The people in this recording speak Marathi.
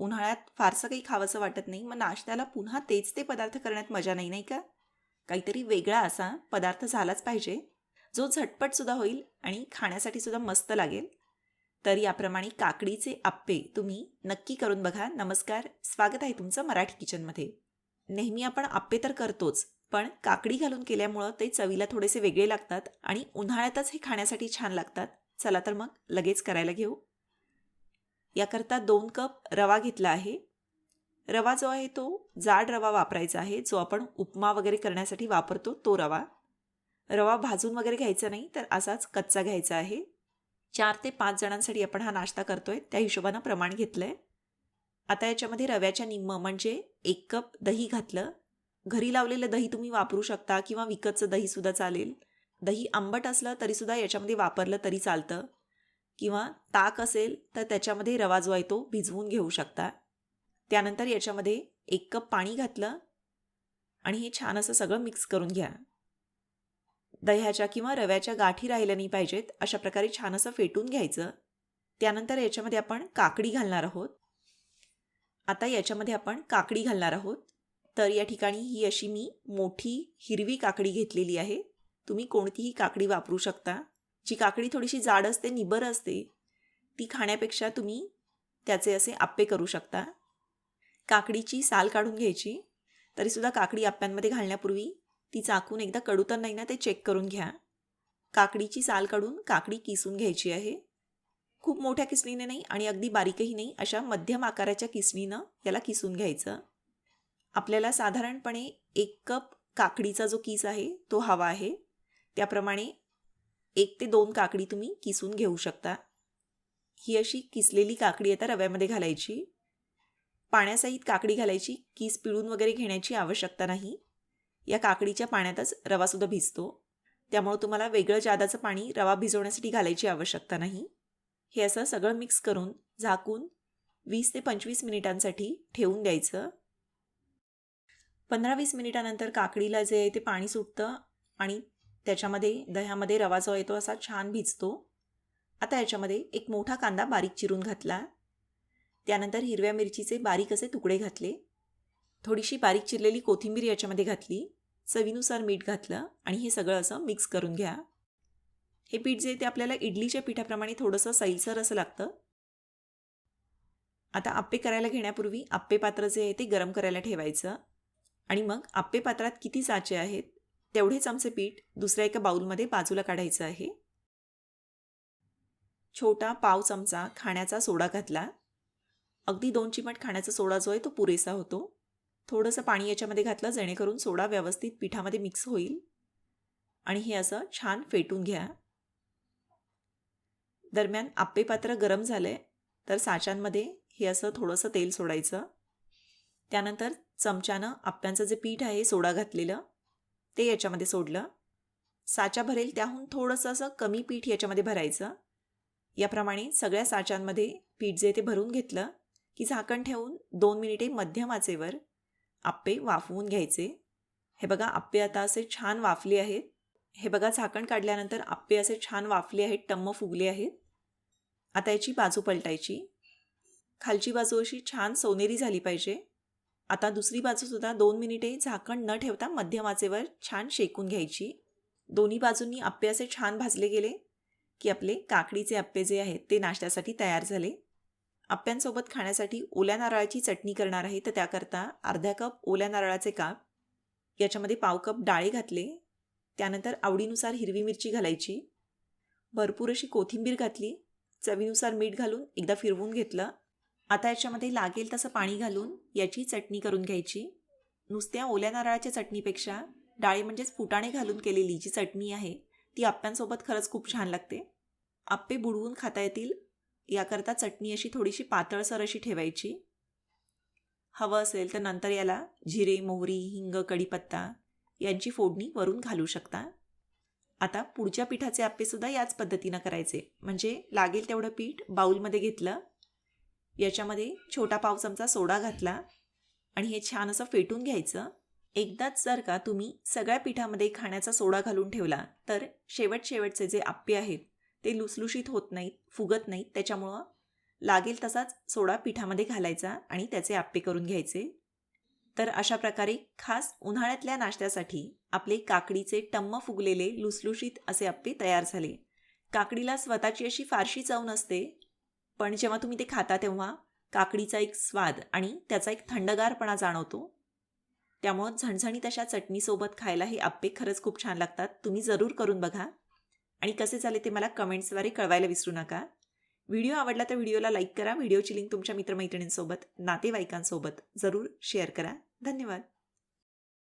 उन्हाळ्यात फारसं काही खावंसं वाटत नाही मग नाश्त्याला पुन्हा तेच ते पदार्थ करण्यात मजा नाही नाही का? काहीतरी वेगळा असा पदार्थ झालाच पाहिजे जो झटपटसुद्धा होईल आणि खाण्यासाठी सुद्धा मस्त लागेल. तर याप्रमाणे काकडीचे आप्पे तुम्ही नक्की करून बघा. नमस्कार स्वागत आहे तुमचं मराठी किचनमध्ये. नेहमी आपण आप्पे तर करतोच पण काकडी घालून केल्यामुळं ते चवीला थोडेसे वेगळे लागतात आणि उन्हाळ्यातच हे खाण्यासाठी छान लागतात. चला तर मग लगेच करायला घेऊ. याकरता दोन कप रवा घेतला आहे. रवा जो आहे तो जाड रवा वापरायचा आहे. जो आपण उपमा वगैरे करण्यासाठी वापरतो तो रवा. रवा भाजून वगैरे घ्यायचा नाही तर असाच कच्चा घ्यायचा आहे. चार ते पाच जणांसाठी आपण हा नाश्ता करतोय. त्या हिशोबानं प्रमाण घेतलं आहे आता याच्यामध्ये रव्याच्या निम्म म्हणजे एक कप दही घातलं. घरी लावलेलं दही तुम्ही वापरू शकता किंवा विकतचं दहीसुद्धा चालेल. दही आंबट असलं तरीसुद्धा याच्यामध्ये वापरलं तरी चालतं. किंवा ताक असेल तर त्याच्यामध्ये रवा जो आहे तो भिजवून घेऊ शकता. त्यानंतर याच्यामध्ये एक कप पाणी घातलं आणि हे छान असं सगळं मिक्स करून घ्या. दह्याच्या किंवा रव्याच्या गाठी राहिल्या नाही पाहिजेत अशा प्रकारे छान असं फेटून घ्यायचं. त्यानंतर याच्यामध्ये आपण काकडी घालणार आहोत. आता याच्यामध्ये आपण काकडी घालणार आहोत. तर या ठिकाणी ही अशी मी मोठी हिरवी काकडी घेतलेली आहे. तुम्ही कोणतीही काकडी वापरू शकता. जी काकडी थोडीशी जाड असते निबर असते ती खाण्यापेक्षा तुम्ही त्याचे असे आप्पे करू शकता. काकडीची साल काढून घ्यायची. तरीसुद्धा काकडी आप्प्यांमध्ये घालण्यापूर्वी ती चाकून एकदा कडू तर नाही ना ते चेक करून घ्या. काकडीची साल काढून काकडी किसून घ्यायची आहे. खूप मोठ्या किसणीने नाही आणि अगदी बारीकही नाही अशा मध्यम आकाराच्या किसणीनं याला किसून घ्यायचं. आपल्याला साधारणपणे एक कप काकडीचा जो किस आहे तो हवा आहे. त्याप्रमाणे एक ते दोन काकडी तुम्ही किसून घेऊ शकता. ही अशी किसलेली काकडी आता रव्यामध्ये घालायची. पाण्यासहित काकडी घालायची. किस पिळून वगैरे घेण्याची आवश्यकता नाही. या काकडीच्या पाण्यातच रवासुद्धा भिजतो. त्यामुळं तुम्हाला वेगळं जादाचं पाणी रवा भिजवण्यासाठी घालायची आवश्यकता नाही. हे असं सगळं मिक्स करून झाकून वीस ते पंचवीस मिनिटांसाठी ठेवून द्यायचं. पंधरा वीस मिनिटानंतर काकडीला जे आहे ते पाणी सुटतं आणि त्याच्यामध्ये दह्यामध्ये रवा जो येतो असा छान भिजतो. आता याच्यामध्ये एक मोठा कांदा बारीक चिरून घातला. त्यानंतर हिरव्या मिरचीचे बारीक असे तुकडे घातले. थोडीशी बारीक चिरलेली कोथिंबीर याच्यामध्ये घातली. चवीनुसार मीठ घातलं आणि हे सगळं असं मिक्स करून घ्या. हे पीठ जे ते आपल्याला इडलीच्या पिठाप्रमाणे थोडंसं सैलसर असं लागतं. आता आप्पे करायला घेण्यापूर्वी आप्पे पात्र जे आहे ते गरम करायला ठेवायचं. आणि मग आप्पे पात्रात किती साचे आहेत? तेवढेच आमचे पीठ दुसऱ्या एका बाऊलमध्ये बाजूला काढायचं आहे. छोटा पाव चमचा खाण्याचा सोडा घातला. अगदी दोन चिमट खाण्याचा सोडा जो आहे तो पुरेसा होतो. थोडंसं पाणी याच्यामध्ये घातलं जेणेकरून सोडा व्यवस्थित पिठामध्ये मिक्स होईल. आणि हे असं छान फेटून घ्या. दरम्यान आप्पे पात्र गरम आहे तर साच्यांमध्ये हे असं थोडंसं तेल सोडायचं. त्यानंतर चमच्यानं आप्प्यांचं जे पीठ आहे सोडा घातलेलं ते याच्यामध्ये सोडलं. साचा भरेल त्याहून थोडंसं असं कमी पीठ याच्यामध्ये भरायचं. याप्रमाणे सगळ्या साच्यांमध्ये पीठ जे ते भरून घेतलं की झाकण ठेवून दोन मिनिटे मध्यम आचेवर आप्पे वाफवून घ्यायचे. हे बघा आप्पे आता असे छान वाफले आहेत. हे बघा झाकण काढल्यानंतर आप्पे असे छान वाफले आहेत टम्म फुगले आहेत. आता याची बाजू पलटायची. खालची बाजू अशी छान सोनेरी झाली पाहिजे. आता दुसरी बाजूसुद्धा दोन मिनिटे झाकण न ठेवता मध्यम आचेवर छान शेकून घ्यायची. दोन्ही बाजूंनी आप्पे असे छान भाजले गेले की आपले काकडीचे आप्पे जे आहेत ते नाश्त्यासाठी तयार झाले. आप्प्यांसोबत खाण्यासाठी ओल्या नारळाची चटणी करणार आहे तर त्याकरता अर्ध्या कप ओल्या नारळाचे काप याच्यामध्ये पाव कप डाळे घातले त्यानंतर आवडीनुसार हिरवी मिरची घालायची. भरपूर अशी कोथिंबीर घातली चवीनुसार मीठ घालून एकदा फिरवून घेतलं. आता याच्यामध्ये लागेल तसं पाणी घालून याची चटणी करून घ्यायची. नुसत्या ओल्या नारळाच्या चटणीपेक्षा डाळी म्हणजेच फुटाणे घालून केलेली जी चटणी आहे ती आप्प्यांसोबत खरंच खूप छान लागते. आप्पे बुडवून खाता येतील याकरता चटणी अशी थोडीशी पातळसर अशी ठेवायची. हवं असेल तर नंतर याला जिरे मोहरी हिंग कढीपत्ता यांची फोडणी वरून घालू शकता. आता पुढच्या पिठाचे आप्पेसुद्धा याच पद्धतीनं करायचे. म्हणजे लागेल तेवढं पीठ बाऊलमध्ये घेतलं याच्यामध्ये छोटा पाव चमचा सोडा घातला आणि हे छान असं फेटून घ्यायचं. एकदाच जर का तुम्ही सगळ्या पिठामध्ये खाण्याचा सोडा घालून ठेवला तर शेवट शेवटचे जे आप्पे आहेत ते लुसलुशीत होत नाहीत फुगत नाहीत. त्याच्यामुळं लागेल तसाच सोडा पिठामध्ये घालायचा आणि त्याचे आप्पे करून घ्यायचे. तर अशा प्रकारे खास उन्हाळ्यातल्या नाश्त्यासाठी आपले काकडीचे टम्म फुगलेले लुसलुशीत असे आप्पे तयार झाले. काकडीला स्वतःची अशी फारशी चव नसते पण जेव्हा तुम्ही ते खाता तेव्हा काकडीचा एक स्वाद आणि त्याचा एक थंडगारपणा जाणवतो. त्यामुळं झणझणीत अशा चटणीसोबत खायला हे आप्पे खरंच खूप छान लागतात. तुम्ही जरूर करून बघा. आणि कसे झाले ते मला कमेंट्सद्वारे कळवायला विसरू नका. व्हिडिओ आवडला तर व्हिडिओला लाईक करा. व्हिडिओची लिंक तुमच्या मित्रमैत्रिणींसोबत नातेवाईकांसोबत जरूर शेअर करा. धन्यवाद.